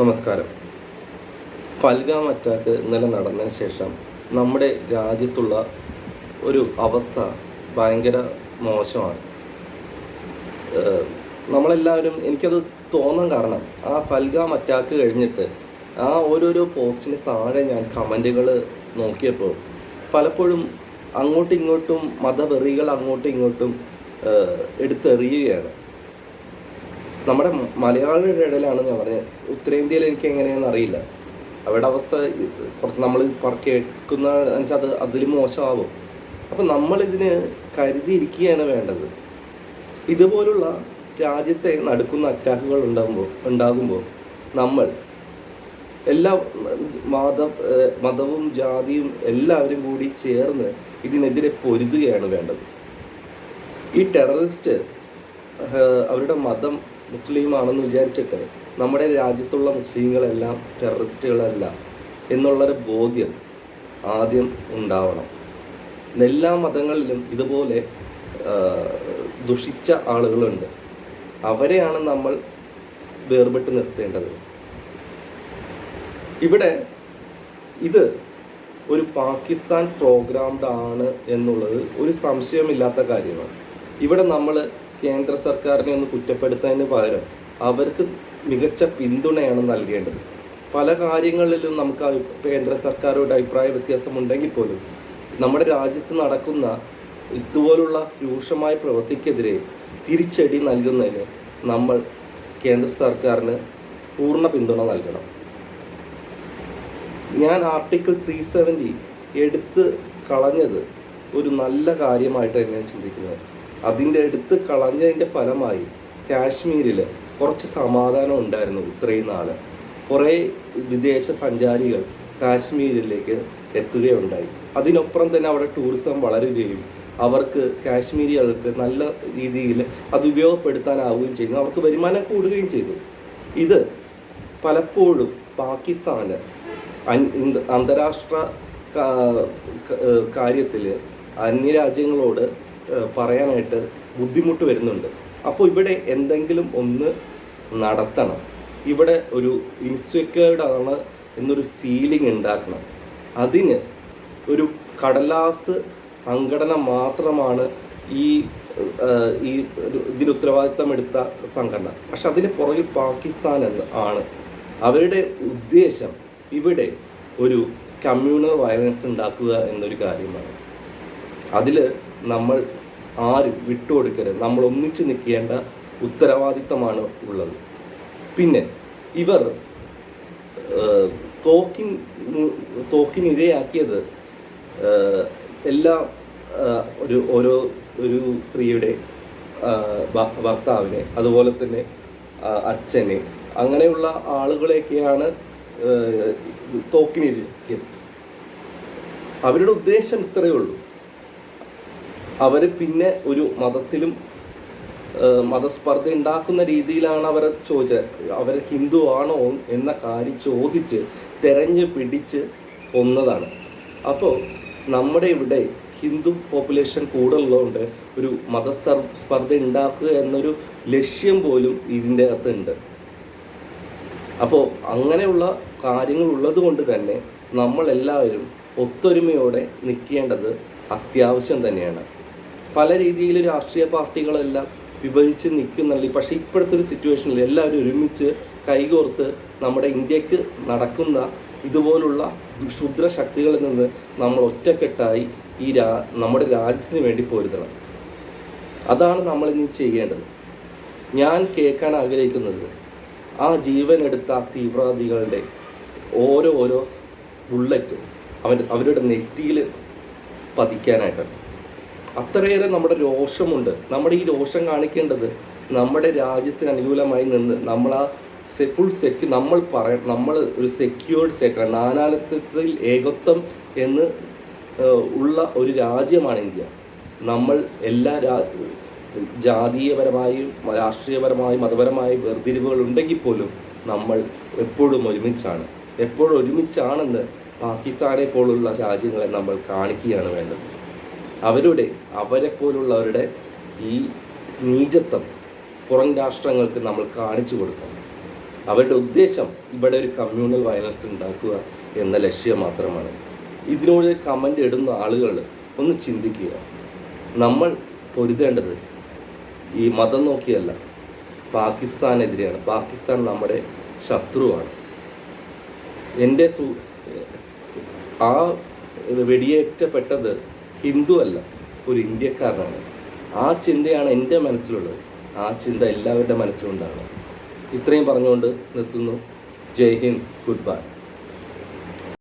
നമസ്കാരം. ഫൽഗാം അറ്റാക്ക് ഇന്നലെ നടന്നതിന് ശേഷം നമ്മുടെ രാജ്യത്തുള്ള ഒരു അവസ്ഥ ഭയങ്കര മോശമാണ്. നമ്മളെല്ലാവരും എനിക്കത് തോന്നാൻ കാരണം ആ ഫൽഗാം അറ്റാക്ക് കഴിഞ്ഞിട്ട് ആ ഓരോരോ പോസ്റ്റിന് താഴെ ഞാൻ കമന്റുകൾ നോക്കിയപ്പോൾ പലപ്പോഴും അങ്ങോട്ടും ഇങ്ങോട്ടും മതവെറികൾ അങ്ങോട്ടും ഇങ്ങോട്ടും എടുത്തെറിയുകയാണ്. നമ്മുടെ മലയാളികളുടെ ഇടയിലാണ് ഞാൻ പറഞ്ഞത്. ഉത്തരേന്ത്യയിൽ എനിക്ക് എങ്ങനെയാണെന്ന് അറിയില്ല അവരുടെ അവസ്ഥ കുറച്ച് നമ്മൾ കേൾക്കുന്ന വെച്ചാൽ അത് അതിൽ മോശമാവും. അപ്പം നമ്മളിതിന് കരുതിയിരിക്കുകയാണ് വേണ്ടത്. ഇതുപോലുള്ള രാജ്യത്തെ നടക്കുന്ന അറ്റാക്കുകൾ ഉണ്ടാകുമ്പോൾ ഉണ്ടാകുമ്പോൾ നമ്മൾ എല്ലാ മത മതവും ജാതിയും എല്ലാവരും കൂടി ചേർന്ന് ഇതിനെതിരെ പൊരുതുകയാണ് വേണ്ടത്. ഈ ടെററിസ്റ്റ് അവരുടെ മതം മുസ്ലിം ആണെന്ന് വിചാരിച്ചിട്ട് നമ്മുടെ രാജ്യത്തുള്ള മുസ്ലിങ്ങളെല്ലാം ടെററിസ്റ്റുകളല്ല എന്നുള്ളൊരു ബോധ്യം ആദ്യം ഉണ്ടാവണം. എല്ലാ മതങ്ങളിലും ഇതുപോലെ ദുഷിച്ച ആളുകളുണ്ട്. അവരെയാണ് നമ്മൾ വേർപെട്ട് നിർത്തേണ്ടത്. ഇവിടെ ഇത് ഒരു പാകിസ്ഥാൻ പ്രോഗ്രാംഡ് ആണ് എന്നുള്ളത് ഒരു സംശയമില്ലാത്ത കാര്യമാണ്. ഇവിടെ നമ്മൾ കേന്ദ്ര സർക്കാരിനെ ഒന്ന് കുറ്റപ്പെടുത്തുന്നതിന് പകരം അവർക്ക് മികച്ച പിന്തുണയാണ് നൽകേണ്ടത്. പല കാര്യങ്ങളിലും നമുക്ക് കേന്ദ്ര സർക്കാരോട് അഭിപ്രായ വ്യത്യാസമുണ്ടെങ്കിൽ പോലും നമ്മുടെ രാജ്യത്ത് നടക്കുന്ന ഇതുപോലുള്ള രൂക്ഷമായ പ്രവൃത്തിക്കെതിരെ തിരിച്ചടി നൽകുന്നതിന് നമ്മൾ കേന്ദ്ര സർക്കാരിന് പൂർണ പിന്തുണ നൽകണം. ഞാൻ ആർട്ടിക്കിൾ ത്രീ സെവന്റി എടുത്ത് കളഞ്ഞത് ഒരു നല്ല കാര്യമായിട്ട് തന്നെയാണ് ചിന്തിക്കുന്നത്. അതിന്റെ എടുത്ത് കളഞ്ഞതിന്റെ ഫലമായി കാശ്മീരിൽ കുറച്ച് സമാധാനം ഉണ്ടായിരുന്നു ഇത്രയും നാൾ കുറേ വിദേശ സഞ്ചാരികൾ കാശ്മീരിലേക്ക് എത്തുകയുണ്ടായി. അതിനൊപ്പം തന്നെ അവിടെ ടൂറിസം വളരുകയും അവർക്ക് കാശ്മീരികൾക്ക് നല്ല രീതിയിൽ അത് ഉപയോഗപ്പെടുത്താനാവുകയും ചെയ്യുന്നു അവർക്ക് വരുമാനം കൂടുകയും ചെയ്തു. ഇത് പലപ്പോഴും പാകിസ്ഥാന് അന്താരാഷ്ട്ര കാര്യത്തിൽ അന്യരാജ്യങ്ങളോട് പറയാനായിട്ട് ബുദ്ധിമുട്ട് വരുന്നുണ്ട്. അപ്പോൾ ഇവിടെ എന്തെങ്കിലും ഒന്ന് നടത്തണം. ഇവിടെ ഒരു ഇൻസെക്യൂർഡ് ആണ് എന്നൊരു ഫീലിംഗ് ഉണ്ടാക്കണം. അതിന് ഒരു കടലാസ് സംഘടന മാത്രമാണ് ഈ ഈ ഇതിന് ഉത്തരവാദിത്തം എടുത്ത സംഘടന. പക്ഷെ അതിന് പുറകിൽ പാകിസ്ഥാൻ എന്ന് ആണ്. അവരുടെ ഉദ്ദേശം ഇവിടെ ഒരു കമ്മ്യൂണൽ വയലൻസ് ഉണ്ടാക്കുക എന്നൊരു കാര്യമാണ്. അതിൽ നമ്മൾ ആരും വിട്ടുകൊടുക്കരുത്. നമ്മൾ ഒന്നിച്ച് നിൽക്കേണ്ട ഉത്തരവാദിത്തമാണ് ഉള്ളത്. പിന്നെ ഇവർ തോക്കിൻ തോക്കിനിരയാക്കിയത് എല്ലാ ഒരു ഓരോ ഒരു സ്ത്രീയുടെ ഭർത്താവിനെ അതുപോലെ തന്നെ അച്ഛനെ അങ്ങനെയുള്ള ആളുകളെയൊക്കെയാണ് തോക്കിനിരക്കിയത് അവരുടെ ഉദ്ദേശം ഇത്രയേ ഉള്ളൂ. അവർ പിന്നെ ഒരു മതത്തിലും മതസ്പർദ്ധ ഉണ്ടാക്കുന്ന രീതിയിലാണ് അവർ ചോദിച്ചത്. അവർ ഹിന്ദു ആണോ എന്ന കാര്യം ചോദിച്ച് തെരഞ്ഞു പിടിച്ച് കൊന്നതാണ്. അപ്പോൾ നമ്മുടെ ഇവിടെ ഹിന്ദു പോപ്പുലേഷൻ കൂടുതലുള്ളതുകൊണ്ട് ഒരു മതസ്പർദ്ധ സ്പർദ്ധ ഉണ്ടാക്കുക എന്നൊരു ലക്ഷ്യം പോലും ഇതിന്റെ അകത്തുണ്ട്. അപ്പോൾ അങ്ങനെയുള്ള കാര്യങ്ങൾ ഉള്ളതുകൊണ്ട് തന്നെ നമ്മളെല്ലാവരും ഒത്തൊരുമയോടെ നിൽക്കേണ്ടത് അത്യാവശ്യം തന്നെയാണ്. പല രീതിയിൽ രാഷ്ട്രീയ പാർട്ടികളെല്ലാം വിഭജിച്ച് നിൽക്കുന്നുണ്ട്. പക്ഷേ ഇപ്പോഴത്തെ ഒരു സിറ്റുവേഷനിൽ എല്ലാവരും ഒരുമിച്ച് കൈകോർത്ത് നമ്മുടെ ഇന്ത്യയ്ക്ക് നടക്കുന്ന ഇതുപോലുള്ള ക്ഷുദ്ര ശക്തികളിൽ നിന്ന് നമ്മൾ ഒറ്റക്കെട്ടായി ഈ രാ നമ്മുടെ രാജ്യത്തിന് വേണ്ടി പൊരുതണം. അതാണ് നമ്മൾ ഇനി ചെയ്യേണ്ടത്. ഞാൻ കേൾക്കാൻ ആഗ്രഹിക്കുന്നത് ആ ജീവൻ എടുത്ത തീവ്രവാദികളുടെ ഓരോ ഓരോ ബുള്ളറ്റ് അവൻ അവരുടെ നെറ്റിയിൽ പതിക്കാനായിട്ടാണ്. അത്രയേറെ നമ്മുടെ രോഷമുണ്ട്. നമ്മുടെ ഈ രോഷം കാണിക്കേണ്ടത് നമ്മുടെ രാജ്യത്തിന് അനുകൂലമായി നിന്ന് നമ്മൾ ആ ഫുൾ സെക്യൂ നമ്മൾ പറയ നമ്മൾ ഒരു സെക്യൂർഡ് സെക്ടർ നാനാത്വത്തിൽ ഏകത്വം എന്ന് ഉള്ള ഒരു രാജ്യമാണ് ഇന്ത്യ. നമ്മൾ എല്ലാ രാ ജാതീയപരമായും രാഷ്ട്രീയപരമായും മതപരമായും വേർതിരിവുകൾ ഉണ്ടെങ്കിൽ പോലും നമ്മൾ എപ്പോഴും ഒരുമിച്ചാണ്. എപ്പോഴും ഒരുമിച്ചാണെന്ന് പാകിസ്ഥാനെ പോലുള്ള രാജ്യങ്ങളെ നമ്മൾ കാണിക്കുകയാണ് വേണ്ടത്. അവരുടെ അവരെ പോലുള്ളവരുടെ ഈ നീചത്വം പുറം രാഷ്ട്രങ്ങൾക്ക് നമ്മൾ കാണിച്ചു കൊടുക്കണം. അവരുടെ ഉദ്ദേശം ഇവിടെ ഒരു കമ്മ്യൂണൽ വയലൻസ് ഉണ്ടാക്കുക എന്ന ലക്ഷ്യം മാത്രമാണ്. ഇതിനോട് കമന്റ് ഇടുന്ന ആളുകൾ ഒന്ന് ചിന്തിക്കുക. നമ്മൾ പൊരുതേണ്ടത് ഈ മതം നോക്കിയല്ല പാകിസ്ഥാനെതിരെയാണ്. പാകിസ്ഥാൻ നമ്മുടെ ശത്രുവാണ്. എന്റെ സു ആ വെടിയേറ്റപ്പെട്ടത് ഹിന്ദു അല്ല ഒരു ഇന്ത്യക്കാരനാണ്. ആ ചിന്തയാണ് എന്റെ മനസ്സിലുള്ളത്. ആ ചിന്ത എല്ലാവരുടെ മനസ്സിലുണ്ടാകണം ഇത്രയും പറഞ്ഞുകൊണ്ട് നിർത്തുന്നു. Jai Hind good bye.